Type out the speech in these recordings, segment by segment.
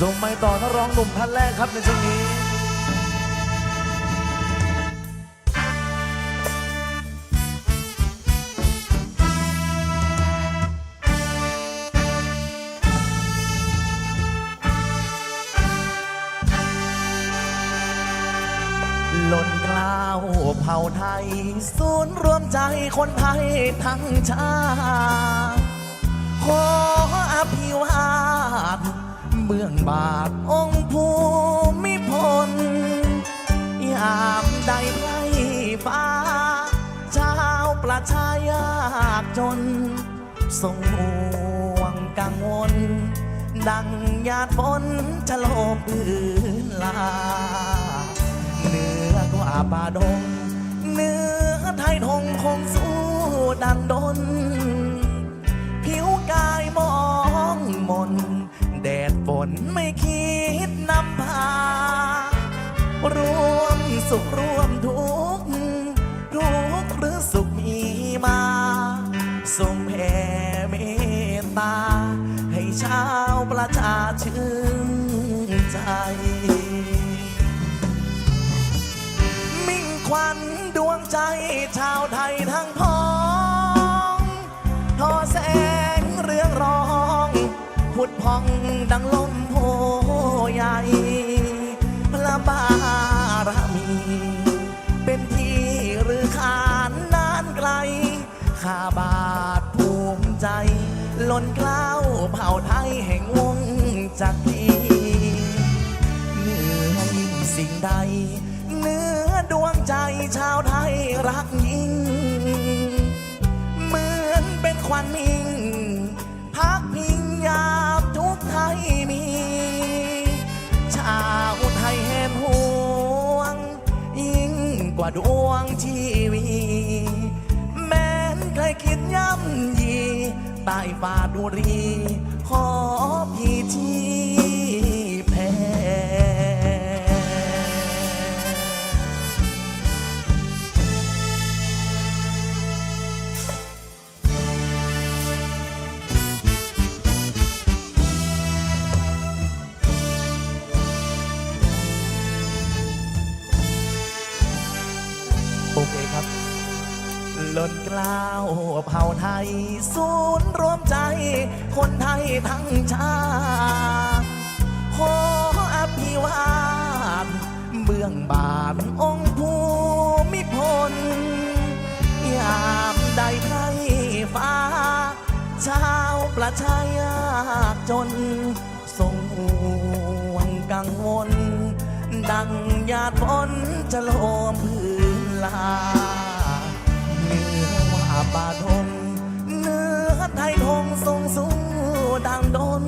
ส่งไม้ต่อนักร้องหนุ่มท่านแรกครับในช่วงนี้หล่นกล้าวเผ่าไทย ศูนย์รวมใจคนไทยทั้งชาติขออภิวา เบื้องบาทองค์ภูมิพลยามใดไพร่ฟ้า ชาวประชายากจนทรงห่วงกังวล ดังหยาดฝนจะโลมพื้นลา เหนือกว่าป่าดงเหนือไทยทงคงสู้ดันดน ผิวกายมอง ไม่คิดนำพา รวมสุขรวมทุกข์ทุกข์หรือสุขมีมาทรงแผ่เมตตา ให้ชาวประชาชื่นใจมิ่งควันดวงใจชาวไทยทั้ง ชาวไทยรักยิ่ง เหมือนเป็นควันมิ่งพักพิงยามทุกไทยมี ชาวไทยแห่งห่วง ยิ่งกว่าดวงชีวีแม้นใครคิดย่ำยีใต้ฝ่าดุรีขอพี่ที่ ล้นเกล้าวเผ่าไทย ศูนย์รวมใจ คนไทยทั้งชาติขออภิวาทเบื้องบานองค์ภูมิพล ยามใดไพรฟ้า ชาวประชายากจนทรงห่วงกังวล ดังหยาดฝนจะโลมพื้นลา ป่าทงเนื้อไทยทงทรงสู้ดังดน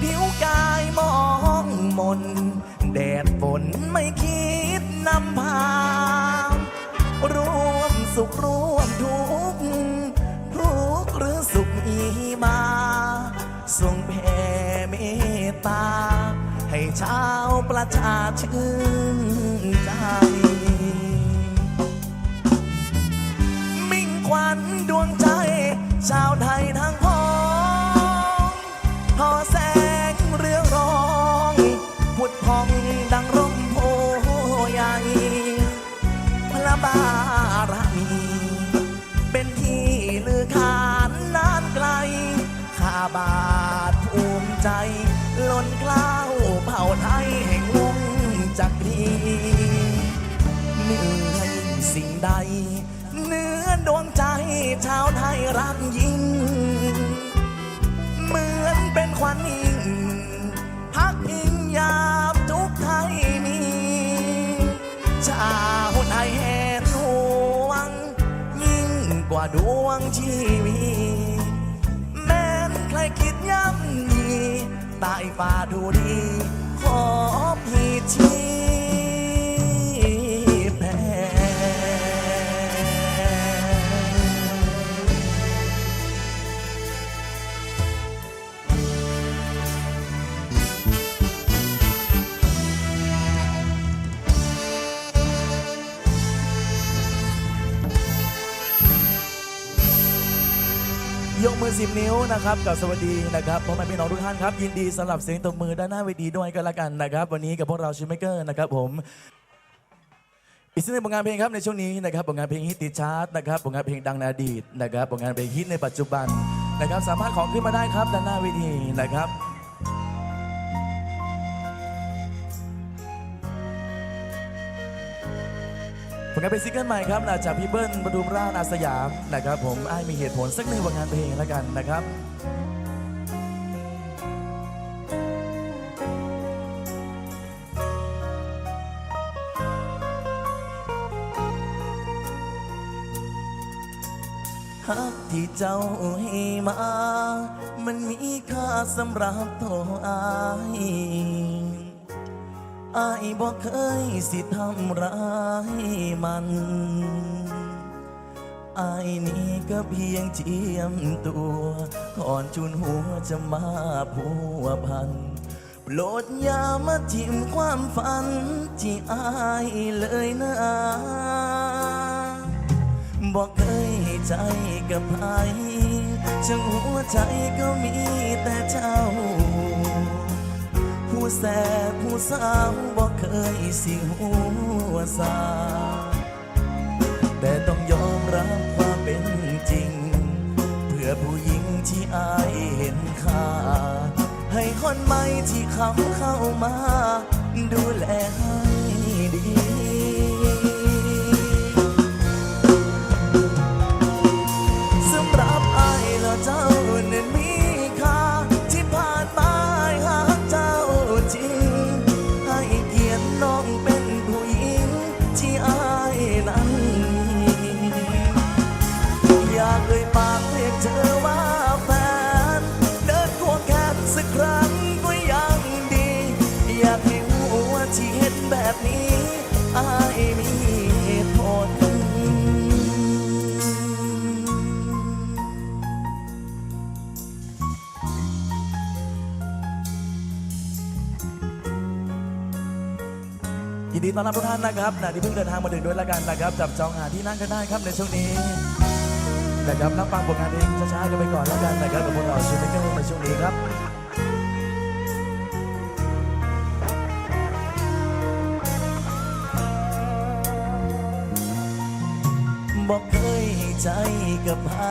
ผิวกายมองมน แดดฝนไม่คิดนำพา ร่วมสุขร่วมทุกข์ทุกข์หรือสุขมีมาทรงแผ่เมตตา ให้ชาวประชาชื่น ชาวไทย ว่าดวงชีวีแม้นใครคิดย่ำยีตายฝ่าดูดี ขอพี่ชี้ สิบนิ้วนะครับกับสวัสดีนะครับพ่อแม่พี่น้องทุกท่านครับ ยินดีสำหรับเสียงตบมือด้านหน้าเวทีด้วยกันละกันนะครับ วันนี้กับพวกเราชิมเมเกอร์นะครับผมอีกสิ่งหนึ่งผลงานเพลงครับในช่วงนี้นะครับผลงานเพลงฮิตติดชาร์ตนะครับผลงานเพลงดังในอดีตนะครับผลงานเพลงฮิตในปัจจุบันนะครับ สามารถของขึ้นมาได้ครับด้านหน้าเวทีนะครับ ผลงานเป็นซิงเกิลใหม่ครับนะจากพี่เบิ้ลปทุมราชอาสยามนะครับ ผมไอ้ายมีเหตุผลสักหนึ่งผลงานเพลงแล้วกันนะครับฮักที่เจ้าให้มา มันมีค่าสำหรับตัวอาย อายบอกเคยสิทำร้ายมัน อายนี่ก็เพียงเจียมตัวก่อนจุนหัวจะมาพัวพัน โปรดอย่ามาทิมความฝัน ที่อายเลยนะบอกเคยให้ใจกับใครช่างหัวใจก็มีแต่เจ้า ผู้แสบผู้สาวบอกเคยสิหัวสาแต่ต้องยอมรับความเป็นจริง เพื่อผู้หญิงที่อายเห็นค่า ให้คนใหม่ที่เขาเข้ามา ดูแลให้ อนรับทุกท่านนะครับนะที่เพิ่งเดินทางมาถึงด้วยละกันนะครับ จับจองหาที่นั่งกันได้ครับในช่วงนี้นะครับรับฟังผลงานเพลงช้าๆกันไปก่อนแล้วกันนะครับกับพวกเราชิมเมเกอร์ในช่วงนี้ครับบอกเคยให้ใจกับใคร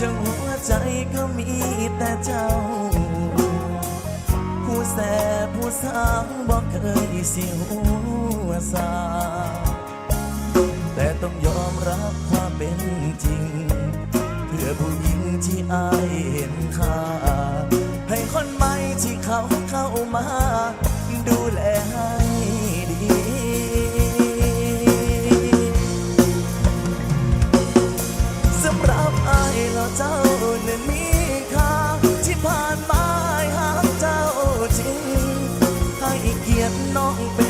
ช่างหัวใจก็มีแต่เจ้า แสบผู้สาวบอกเคยสิหัวสาแต่ต้องยอมรับความเป็นจริง เพื่อผู้หญิงที่อายเห็นค่าให้คนใหม่ที่เขาเข้ามา จริงให้เกียรติน้องเป็น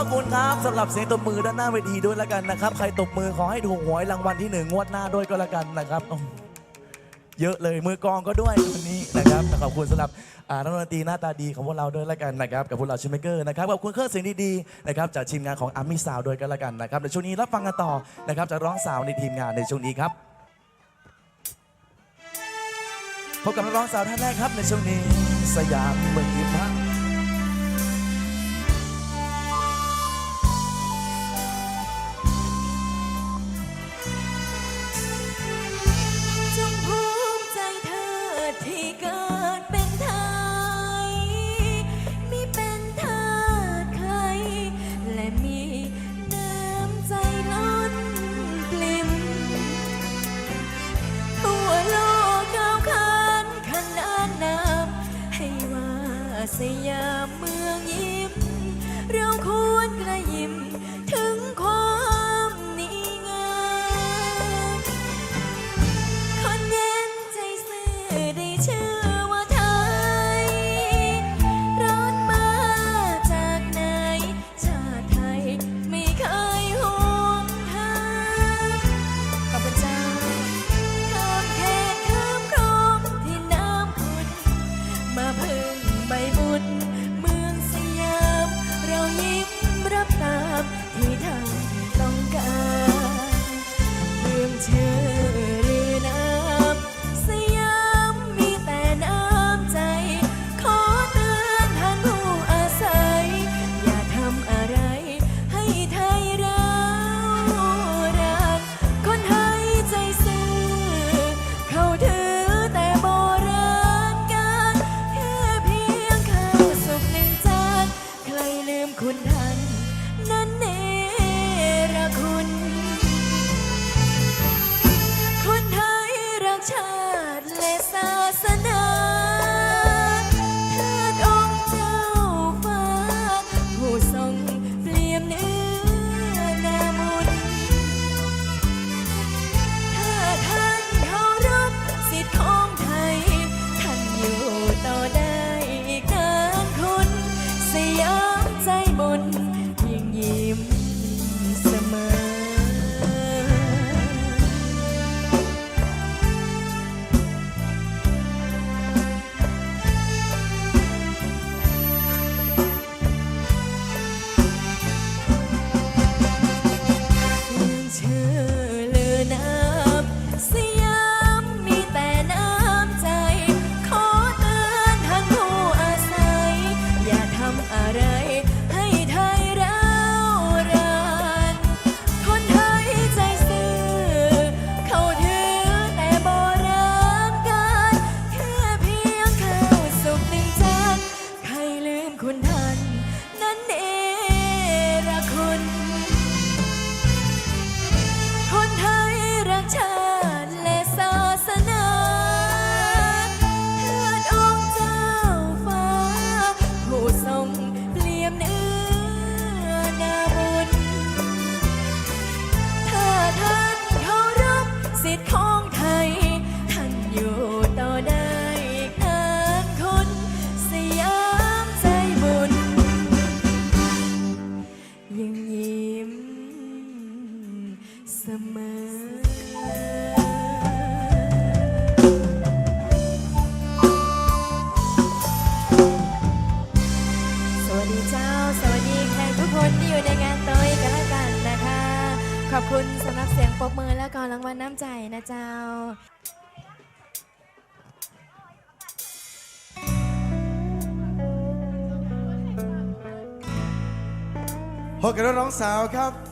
ระคุณครับสำหรับเสียงตบมือด้านหน้าเวทีด้วยแล้วกันนะครับ ใครตบมือขอให้ถูกหวยรางวัลที่หนึ่งงวดหน้าด้วยก็แล้วกันนะครับเยอะเลยมือกองก็ด้วยวันนี้นะครับขอบคุณสำหรับนักดนตรีหน้าตาดีของพวกเราด้วยแล้วกันนะครับกับพวกเราชิมเมเกอร์นะครับขอบคุณเครื่องเสียงดีๆนะครับจากทีมงานของอาร์มี่ซาวด้วยกันแล้วกันนะครับในช่วงนี้รับฟังกันต่อนะครับจากร้องสาวในทีมงานในช่วงนี้ครับพบกับนักร้องสาวท่านแรกครับในช่วงนี้สยามเมืองยิ้มฮะ 你呀 สวัสดีเจ้าสวัสดีแขกทุกคนที่อยู่ในงานเตยกันแล้วกันนะคะขอบคุณสำหรับเสียงปรบมือและกอนรางวัลน้ำใจนะเจ้า โฮกันร้องสาวครับ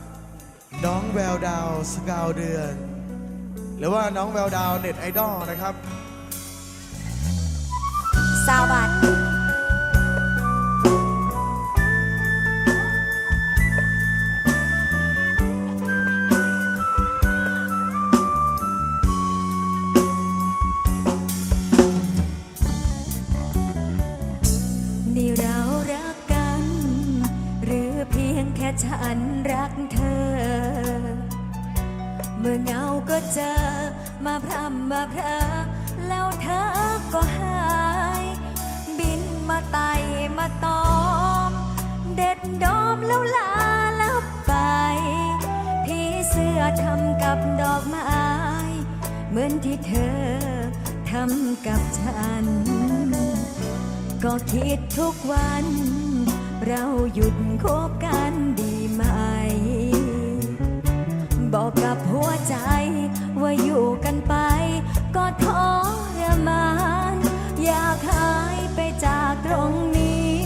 น้องแววดาวสกาวเดือน หรือว่าน้องแววดาวเน็ตไอดอลนะครับ สวัสดีากรัแล้วเธอก็หาย บินมาไต่มาตอม เด็ดดอมแล้วลาลับไป พี่เสื้อทำกับดอกไม้ เหมือนที่เธอทำกับฉัน ก็คิดทุกวัน เราหยุดคบกันดีไหม บอกกับหัวใจ ว่าอยู่กันไป ก็ทรมาน อยากหายไปจากตรงนี้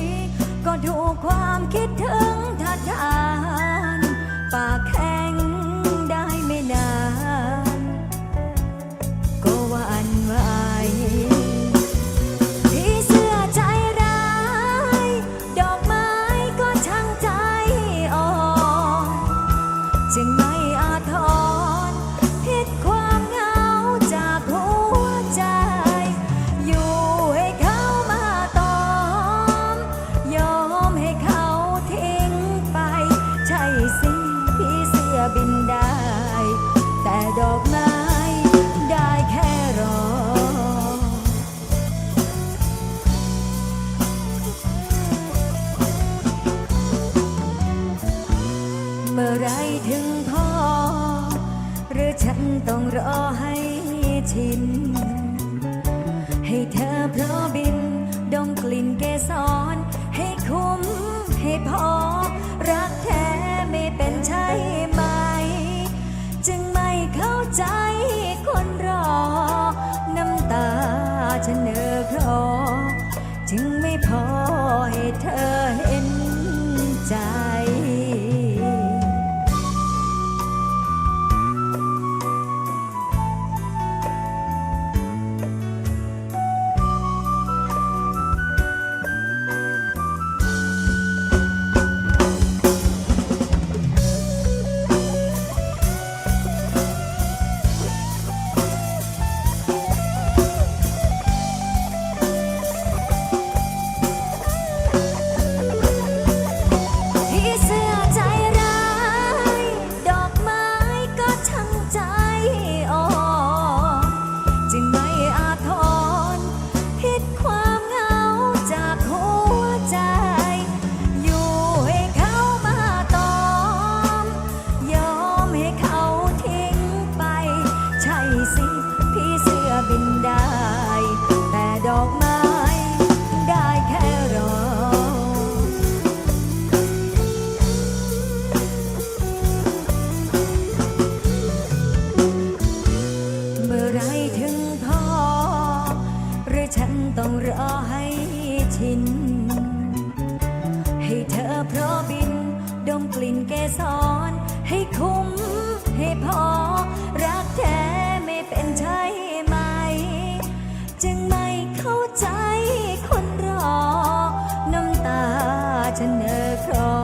ก็ดูความคิดถึงทัดทาน ปากแค่ ให้เธอเพราะบิน ดมกลิ่นเกสรให้คุ้มให้พอ รักแท้ไม่เป็นใช่ไหม จึงไม่เข้าใจคนรอ น้ำตาฉันเนอคลอ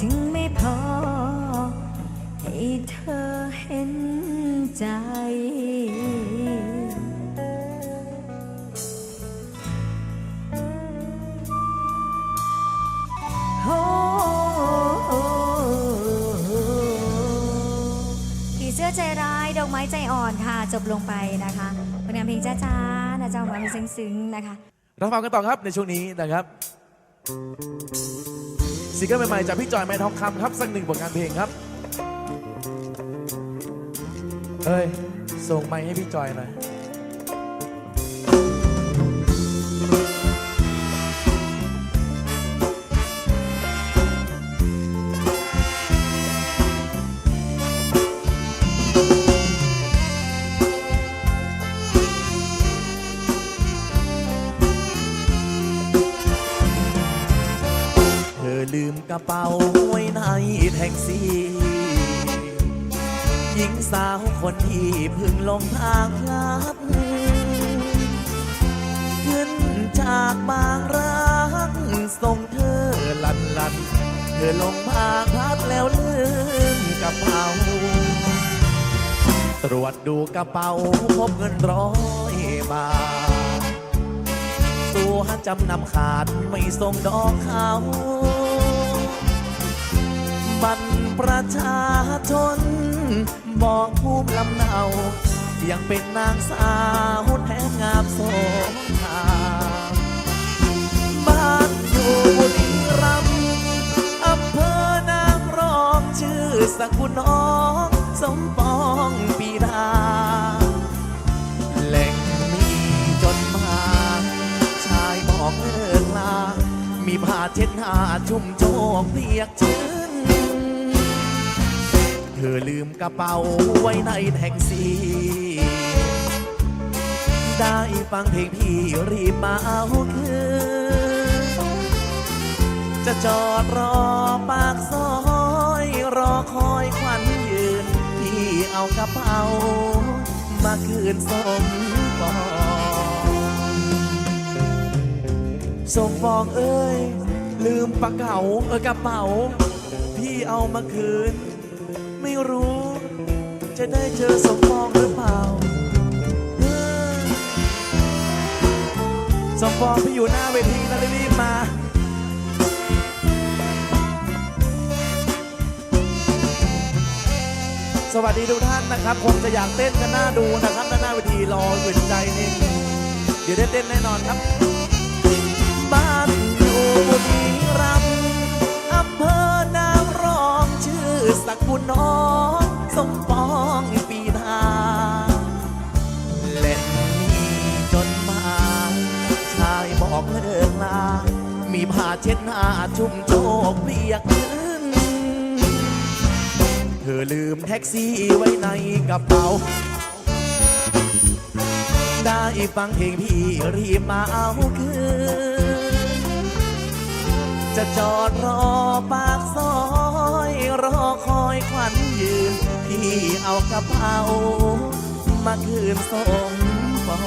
จึงไม่พอ ให้เธอเห็นใจ ดอกไม้ใจอ่อนค่ะ จบลงไปนะคะผลงานเพลงจ้าๆนะเจ้ามาเป็นซึ้งๆนะคะรับฟังกันต่อครับในช่วงนี้นะครับซิงเกิลใหม่ๆจากพี่จอยไม้ทองคำครับสักหนึ่งผลงานเพลงครับเฮ้ยส่งไม้ให้พี่จอยหน่อย ระเป๋าไว้ในแท็กซี่ หญิงสาวคนที่พึ่งลงทางพลัดขึ้นจากบางรักส่งเธอลันลัน เธอลงพางพลัดแล้วลืมกระเป๋า ตรวจดูกระเป๋าพบเงินร้อยบาท ตัวจำนำขาดไม่ส่งดอกเขา บัตรประชาชน บอกภูมิลำเนา ยังเป็นนางสาวแทนงามโสภาบ้านอยู่บุรีรัมย์อำเภอนางรองชื่อสกุลน้องสมปองปีดาแหล่งมีจนมา ชายบอกเลิกลา มีผ้าเช็ดหน้าชุ่มโชกเปียกชื้นเธอลืมกระเป๋าไว้ในแท็กซี่ ได้ฟังเพลงพี่รีบมาเอาคืน จะจอดรอปากซอย รอคอยควันยืน พี่เอากระเป๋า มาคืนสมปองสมปองเอ้ย ลืมปากเก๋าเออกระเป๋า พี่เอามาคืน ไม่รู้ จะได้เจอสมปองหรือเปล่า สมปองพี่อยู่หน้าเวทีนะรีบมาสวัสดีทุกท่านนะครับคงจะอยากเต้นกันหน้าดูนะครับด้านหน้าเวทีรอฝืนใจนิดเดี๋ยวได้เต้นแน่นอนครับ สักบุญน้องสมปองปีทาเล่นมีจนมา ชายบอกเลิกลามีผ้าเช็ดหน้าชุ่มโชกเรียกขึ้น เธอลืมแท็กซี่ไว้ในกระเป๋า ได้ฟังเพลงพี่รีบมาเอาคืนจะจอดรอปากซอย รอคอยควันยืน พี่เอากระเป๋ามาคืนส่งปอ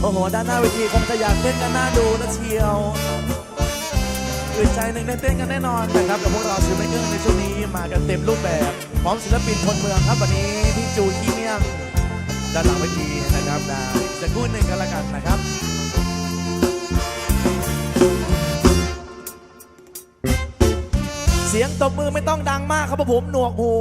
โอ้โห ด้านหน้าเวทีคงจะอยากเต้นกันน่าดูนะเชียวอื่นใจหนึ่งได้เต้นกันแน่นอนนะครับกับพวกเราชิวเมเกอร์ในช่วงนี้มากันเต็มรูปแบบ พร้อมศิลปินคนเมืองครับวันนี้พี่จูขี้เมี่ยงด้านหลังเวทีนะครับนะอีกสักครู่หนึ่งกันละกันนะครับ สียงตบมือไม่ต้องดังมากครับผมหนวกหู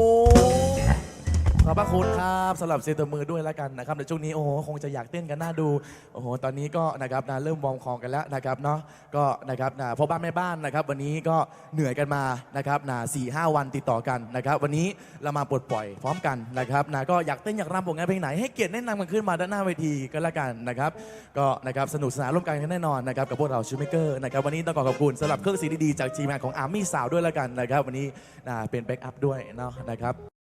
ขอบพระคุณครับสำหรับเสียงตบมือด้วยแล้วกันนะครับในช่วงนี้โอ้โหคงจะอยากเต้นกันน่าดูโอ้โหตอนนี้ก็นะครับนะเริ่มวอร์มคอกันแล้วนะครับเนาะก็นะครับนะพ่อบ้านแม่บ้านนะครับ วันนี้ก็เหนื่อยกันมานะครับนะสี่ห้าวันติดต่อกันนะครับ วันนี้เรามาปลดปล่อยพร้อมกันนะครับนะก็อยากเต้นอยากรำผลงานเพลงไหนให้เกียรติแนะนำกันขึ้นมาด้านหน้าเวทีก็แล้วกันนะครับ ก็นะครับสนุกสนานร่วมกันกันแน่นอนนะครับกับพวกเราชูเมเกอร์นะครับวันนี้ต้องขอขอบคุณสำหรับเครื่องเสียงดีๆจากทีมงานของอาร์มี่สาวด้วยแล้วกันนะครับ วันนี้นะเป็นแบ็กอัพด้วยเนาะนะครับ